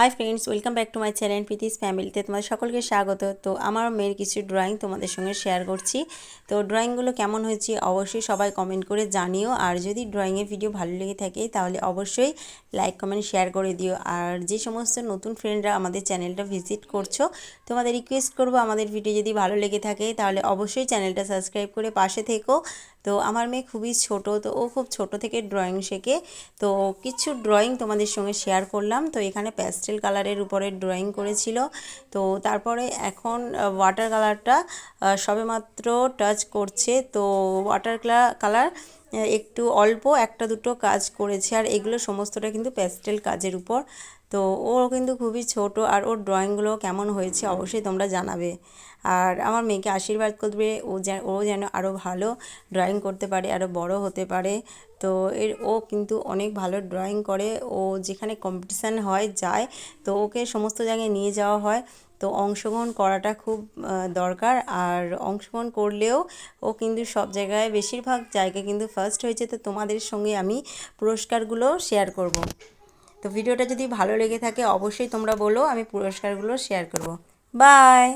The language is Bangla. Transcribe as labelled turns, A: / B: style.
A: Hi friends welcome back to my channel Preeti's ফ্যামিলিতে তোমাদের সকলকে স্বাগত। তো আমার মেয়ের কিছু ড্রয়িং তোমাদের সঙ্গে শেয়ার করছি। তো ড্রয়িংগুলো কেমন হয়েছে অবশ্যই সবাই কমেন্ট করে জানিও। আর যদি ড্রয়িংয়ের ভিডিও ভালো লেগে থাকে, তাহলে অবশ্যই লাইক কমেন্ট শেয়ার করে দিও। আর যে সমস্ত নতুন ফ্রেন্ডরা আমাদের চ্যানেলটা ভিজিট করছ, তোমাদের রিকোয়েস্ট করব আমাদের ভিডিও যদি ভালো লেগে থাকে, তাহলে অবশ্যই চ্যানেলটা সাবস্ক্রাইব করে পাশে থেকো। তো আমার মেয়ে খুবই ছোট, তো ও খুব ছোট থেকে ড্রয়িং শেখে। তো কিছু ড্রয়িং তোমাদের সঙ্গে শেয়ার করলাম। তো এখানে প্যাস্টেল কালারের উপরে ড্রয়িং করেছিল। তো তারপরে এখন ওয়াটার কালারটা সবেমাত্র টাচ করছে। তো ওয়াটার কালার একটু অল্প একটা দুটো কাজ করেছে আর এগুলো সমস্তটা কিন্তু প্যাস্টেল কাজের উপর। তো ও কিন্তু খুবই ছোট আর ওর ড্রয়িংগুলো কেমন হয়েছে অবশ্যই তোমরা জানাবে। আর আমার মেয়েকে আশীর্বাদ করবে, ও যেন ও যেন আরও ভালো ড্রয়িং করতে পারে আরও বড় হতে পারে। তো এর, ও কিন্তু অনেক ভালো ড্রয়িং করে। ও যেখানে কম্পিটিশান হয়, যায়। তো ওকে সমস্ত জায়গায় নিয়ে যাওয়া হয়। তো অংশগ্রহণ করাটা খুব দরকার। আর অংশগ্রহণ করলেও ও কিন্তু সব জায়গায় বেশিরভাগ জায়গায় কিন্তু ফার্স্ট হয়েছে। তো তোমাদের সঙ্গে আমি পুরস্কারগুলো শেয়ার করব। তো ভিডিওটা যদি ভালো লেগে থাকে অবশ্যই তোমরা বলো, আমি পুরস্কারগুলো শেয়ার করব। বাই